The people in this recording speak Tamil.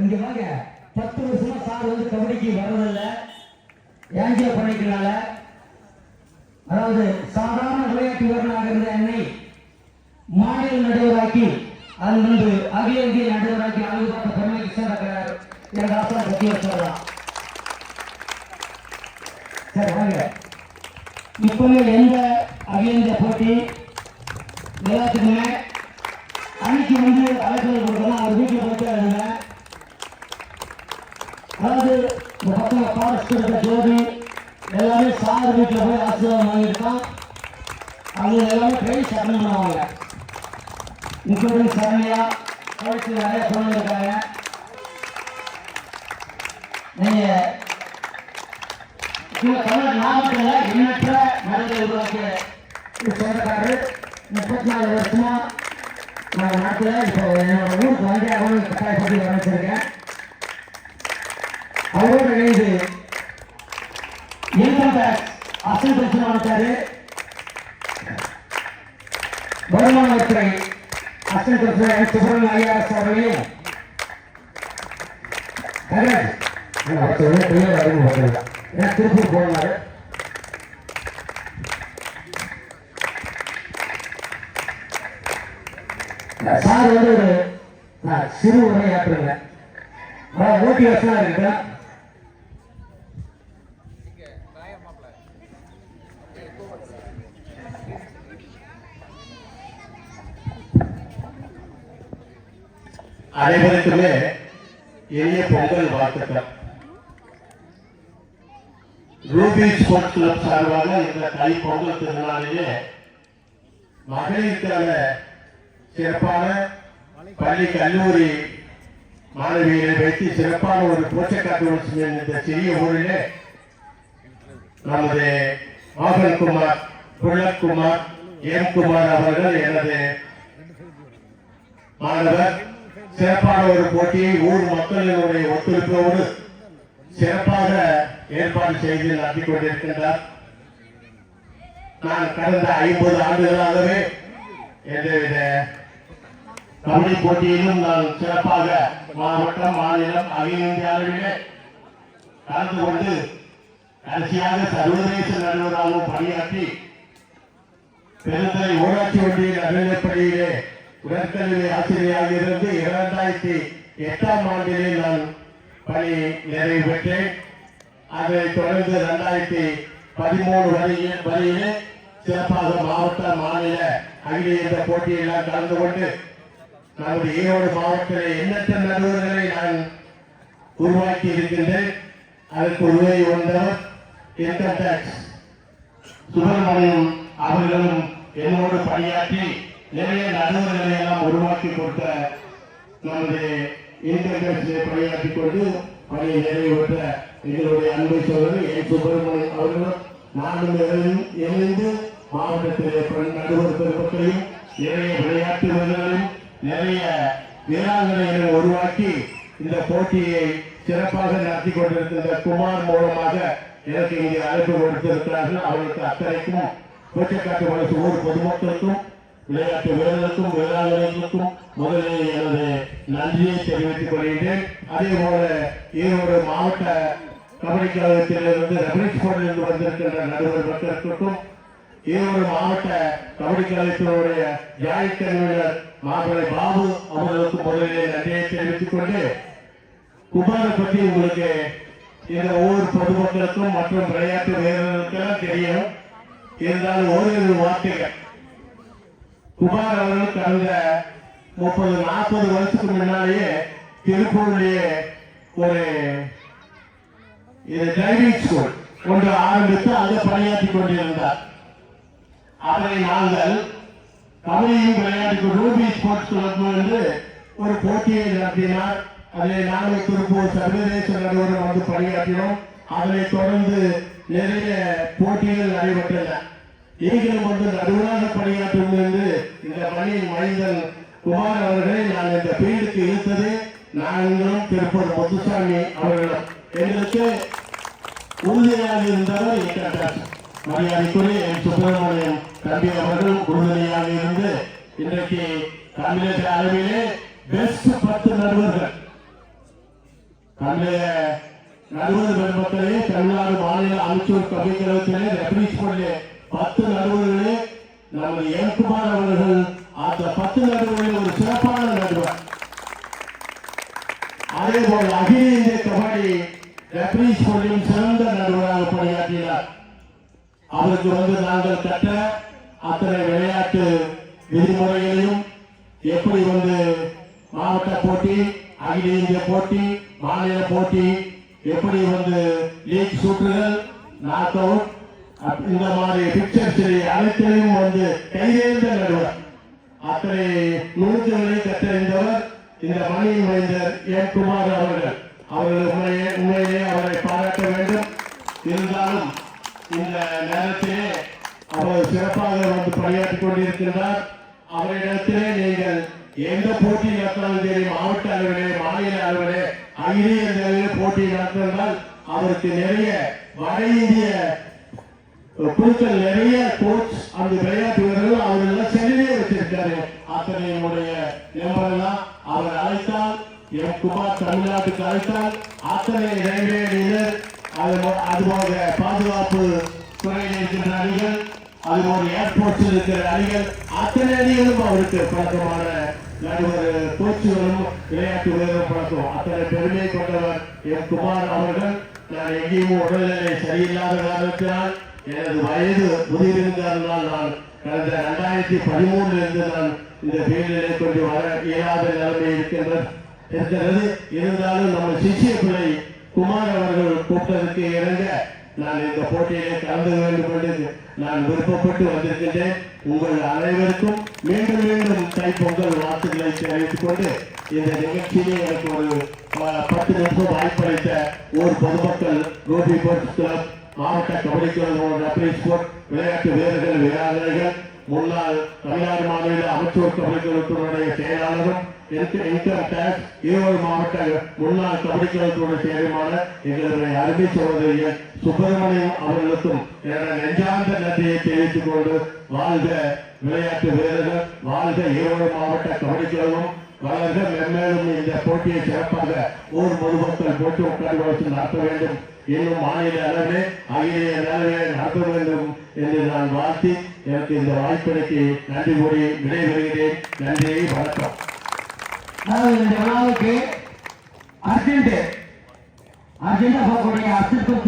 இங்க வாங்க. பத்து வருஷமா சார் வந்து கபடிக்கு வர்றதில்ல. ஏஞ்சியோ பண்ணிக்கனால அதாவது சாதாரண விளையாட்டு வீரனாக இருந்த என்னை மாநில நடுவராக்கி அதிலிருந்து அகில இந்திய நடுவராக்கி ஆய்வு பார்த்த பெருமைக்கு சேர்க்கிறார் எனக்கு ஆசை பற்றி சொல்லலாம் சரி வாங்க. இப்பவே எந்த அகில இந்திய போட்டி எல்லாத்துக்குமே அன்னைக்கு வந்து அழைப்பு கொடுக்கணும். அவர் வீட்டில் போட்டு அதாவது இந்த பக்கம் ஃபாரஸ்ட் இருக்கிற ஜோதி. எல்லாமே சார் வீட்டில் போய் ஆசீர்வாதம் வாங்கியிருக்கான். அவங்க எல்லாமே ட்ரெயின் சரணம் பண்ணுவாங்க. இன்க்ளூடிங் சரண்யா? கோயத்தில் நிறைய சொல்லியிருக்காங்க நீங்கள் இந்த தமிழ் மாவட்டத்தில் எண்ணற்ற மரங்களை உருவாக்கிய ஒரு சொந்தக்காரர் முப்பத்தி நாலு வருஷமாக நான் நாட்டில் இப்போ என்னோட ஊருக்கு வந்து அவரும் கட்டாயப்பட்டு ஆரம்பிச்சிருக்கேன் அவரோடு இணைந்து இன்கம் டேக்ஸ் அசல் பிரச்சனை வந்தாரு வருமான வரித்துறை அசல் சுப்பிரமணிய ஐஆர்எஸ் அவர்களையும் திருப்பூர் போனாரு. சார் வந்து ஒரு நான் சிறு உரையாற்றுங்க மோட்டிவேஷனா அனைவருக்குமே இனிய பொங்கல் வாழ்த்துக்கள். ரூபி ஸ்போர்ட்ஸ் கிளப் சார்பாக இந்த தை பொங்கல் திருநாளிலே மகளிருக்கான சிறப்பான பள்ளி கல்லூரி மாணவிகளை வைத்து சிறப்பான ஒரு போச்சக்காட்டு இந்த சிறிய ஊரிலே நமது மோகன் குமார் புள்ளக்குமார் எம் குமார் அவர்கள் எனது மாணவர் சிறப்பான ஒரு போட்டியை ஊர் மக்களினுடைய ஒத்துழைப்போடு சிறப்பாக ஏற்பாடு செய்து நடத்தி கொண்டிருக்கின்றார். நான் கடந்த ஐம்பது ஆண்டுகளாகவே எந்தவித கபடி போட்டியிலும் நான் சிறப்பாக மாவட்டம் மாநிலம் அகில இந்திய அளவிலே கலந்து கொண்டு கடைசியாக சர்வதேச நடுவராகவும் பணியாற்றி பெருந்தலை ஊராட்சி ஒன்றிய நடுநிலைப்பள்ளியிலே உடற்கல்வி ஆசிரியராக இருந்து இரண்டாயிரத்தி எட்டாம் ஆண்டிலே நான் பணி நிறைவு பெற்றேன். அதைத் தொடர்ந்து இரண்டாயிரத்தி பதிமூணு வரையில் வரையிலே சிறப்பாக மாவட்ட மாநில அகில இந்த போட்டியெல்லாம் கலந்து கொண்டு நமது ஈரோடு மாவட்டத்தில் எண்ணற்ற நடுவர்களை நான் உருவாக்கி இருக்கின்றேன். அதற்கு உதவி வந்தவர் இன்கம் டேக்ஸ் சுப்பிரமணியம் அவர்களும் என்னோடு பணியாற்றி நிறைய நடுவர்களை எல்லாம் உருவாக்கி கொடுத்த நம்முடைய இன்டர்நெட்ஸை பணியாற்றி கொண்டு பணியை நிறைவேற்ற எங்களுடைய அன்பை சோதரர் என் சுப்பிரமணியம் அவர்களும் நாங்களும் இணைந்து- இணைந்து மாவட்டத்திலே நடுவர் பெருமக்களையும் நிறைய விளையாட்டு வீரர்களையும் நிறைய வீராங்கனைகளை உருவாக்கி இந்த போட்டியை சிறப்பாக நடத்தி கொண்டிருக்கின்ற குமார் மூலமாக எனக்கு இங்கே அழைப்பு கொடுத்திருக்கிறார்கள் அவர்களுக்கு அத்தனைக்கும் பூச்சக்காட்டு வளர்ச்சி ஊர் பொதுமக்களுக்கும் விளையாட்டு வீரர்களுக்கும் வீராங்கனைகளுக்கும் முதலில் எனது நன்றியை தெரிவித்துக் கொள்கின்றேன். அதே போல ஈரோடு மாவட்ட கபடி கழகத்திலிருந்து ரெபரன்ஸ் போர்டிலிருந்து வந்திருக்கின்ற நடுவர் மக்களுக்கும் ஈரோடு மாவட்ட கபடி கழகத்தினுடைய ஜாயிண்ட் கன்வீனர் பாபு அவர்களுக்கு முதலில் நன்றியை தெரிவித்துக் கொண்டு குமார பற்றி உங்களுக்கு இந்த ஒவ்வொரு பொதுமக்களுக்கும் மற்றும் விளையாட்டு வீரர்களுக்கெல்லாம் தெரியும். இருந்தாலும் ஓரிரு வார்த்தைகள். குமார் அவர்கள் கடந்த முப்பது நாற்பது வருஷத்துக்கு முன்னாலேயே திருப்பூர்லேயே ஒரு இது டிரைவிங் ஸ்கூல் ஒன்று ஆரம்பித்து அதை பணியாற்றி கொண்டிருந்தார். அதனை நாங்கள் கபடியும் விளையாட்டுக்கு ரூபி ஸ்போர்ட்ஸ் கிளப் என்று ஒரு போட்டியை நடத்தினார். அதை நாங்கள் திருப்பூர் சர்வதேச நடுவரும் வந்து பணியாற்றினோம். அதனை தொடர்ந்து நிறைய போட்டிகள் நடைபெற்றன. நீங்களும் வந்து நடுவராக பணியாற்றும் என்று இந்த பணியின் மைந்தன் குமார் அவர்களை நான் இந்த ஃபீல்டுக்கு இழுத்தது டாக்டர் முத்துசாமி அவர்களும் எங்களுக்கு உறுதுணையாக இருந்தவர் மரியாதைக்குரிய என் சுப்பிரமணியம் தம்பி அவர்கள் உறுதுணையாக இருந்து இன்றைக்கு தமிழக அளவிலே பெஸ்ட் பத்து நடுவர்கள் தமிழக நடுவர் பெருமக்களே தமிழ்நாடு மாநில அமைச்சர் கவிஞர்களே ரெப்ரீஸ் பண்ணி பத்து நடுவர்களே நமது எம்குமார் அவர்கள் அந்த பத்து நடுவர்களில் ஒரு சிறப்பான நடுவர் அதே போல் அகில இந்திய கபடி ரெஃபரீஸ் போட்டியும் சிறந்த நடுவராக பணியாற்றினார் அவருக்கு வந்து நாங்கள் கட்ட அத்தனை விளையாட்டு விதிமுறைகளையும் எப்படி வந்து மாவட்ட போட்டி அகில இந்திய போட்டி மாநில போட்டி எப்படி வந்து லீக் சுற்றுகள் நாக் அவுட் இந்த மாதிரி பிக்சர்ஸ் அனைத்திலையும் வந்து கையெழுந்த நடுவர். அத்தனை நுணுக்கங்களை கற்றறிந்தவர் இந்த மணியின் மைந்தர் என் குமார் அவர்கள். அவர்கள் உண்மையே உண்மையிலே அவரை பாராட்ட வேண்டும். இருந்தாலும் இந்த நேரத்திலே அவர் சிறப்பாக வந்து பணியாற்றிக் கொண்டிருக்கின்றார். அவரிடத்திலே நீங்கள் எந்த போட்டி நடத்தினாலும் சரி மாவட்ட அளவிலே மாநில அளவிலே அகில அளவிலே போட்டி நடத்தினால் அவருக்கு நிறைய வட இந்திய குழுக்கள் நிறைய கோச் அந்த விளையாட்டு வீரர்கள் அவர்கள் எல்லாம் வச்சிருக்காரு அத்தனை நம்முடைய நம்பரெல்லாம் அவர் அழைத்தால் எம் குமார் தமிழ்நாட்டுக்கு அழைத்தால் அத்தனை ரயில்வே அது போ- பாதுகாப்பு துறையில் இருக்கின்ற அணிகள் அதுபோல ஏர்போர்ட்ஸில் இருக்கிற அணிகள் அத்தனை அணிகளும் அவருக்கு பழக்கமான நடுவர் கோச்சுகளும் விளையாட்டு வீரரும் பழக்கம். அத்தனை பெருமை கொண்டவர் எம் குமார் அவர்கள். நான் எங்கேயும் உடல்நிலை சரியில்லாத காரணத்தினால் எனது வயது முதிர்ந்திருந்தால் நான் கடந்த இரண்டாயிரத்தி பதிமூணுல நான் இந்த ஃபீல்டிலே கொஞ்சம் வர இயலாத நிலைமை இருக்கின்றது. இருக்கிறது இருந்தாலும் நம்ம சிஷிய பிள்ளை குமார் அவர்கள் கூப்பிட்டதற்கு இறங்க நான் இந்த போட்டியிலே கலந்து வேண்டும் என்று நான் விருப்பப்பட்டு வந்திருக்கின்றேன். உங்கள் அனைவருக்கும் மீண்டும் மீண்டும் தைப்பொங்கல் வாழ்த்துக்களை தெரிவித்துக் கொண்டு இந்த நிகழ்ச்சியிலே எனக்கு ஒரு பத்து நிமிஷம் வாய்ப்பளித்த ஒரு பொதுமக்கள் ரோபி போர்ட்ஸ் கிளப் மாவட்ட கபடி கிளப் ரப்பரி ஸ்போர்ட் விளையாட்டு வீரர்கள் வீராங்கனைகள் முன்னாள் தமிழ்நாடு மாநில அமைச்சர் கபடி கிளப்பினுடைய செயலாளரும் ஈரோடு மாவட்ட முன்னாள் கபடி கிளத்தினுடைய செயலுமான எங்களுடைய அருமை சோதரிய சுப்பிரமணியம் அவர்களுக்கும் நெஞ்சார்ந்த நன்றியை தெரிவித்துக் கொண்டு வாழ்க விளையாட்டு வீரர்கள் வாழ்க ஈரோடு மாவட்ட கபடி கிளவும் வளர்க மென்மேலும் இந்த போட்டியை சிறப்பாக ஊர் பொதுமக்கள் போட்டி உட்கார்ந்து நடத்த வேண்டும். இன்னும் மாநில அளவிலே அகில அளவிலே நடத்த வேண்டும் என்று நான் வாழ்த்தி எனக்கு இந்த வாய்ப்பிற்கு நன்றி கூறி விடைபெறுகிறேன். நன்றி வணக்கம். அதாவது இந்த விழாவுக்கு அர்ஜென்ட் அர்ஜென்டா போகக்கூடிய அசிஸ்டன்ட்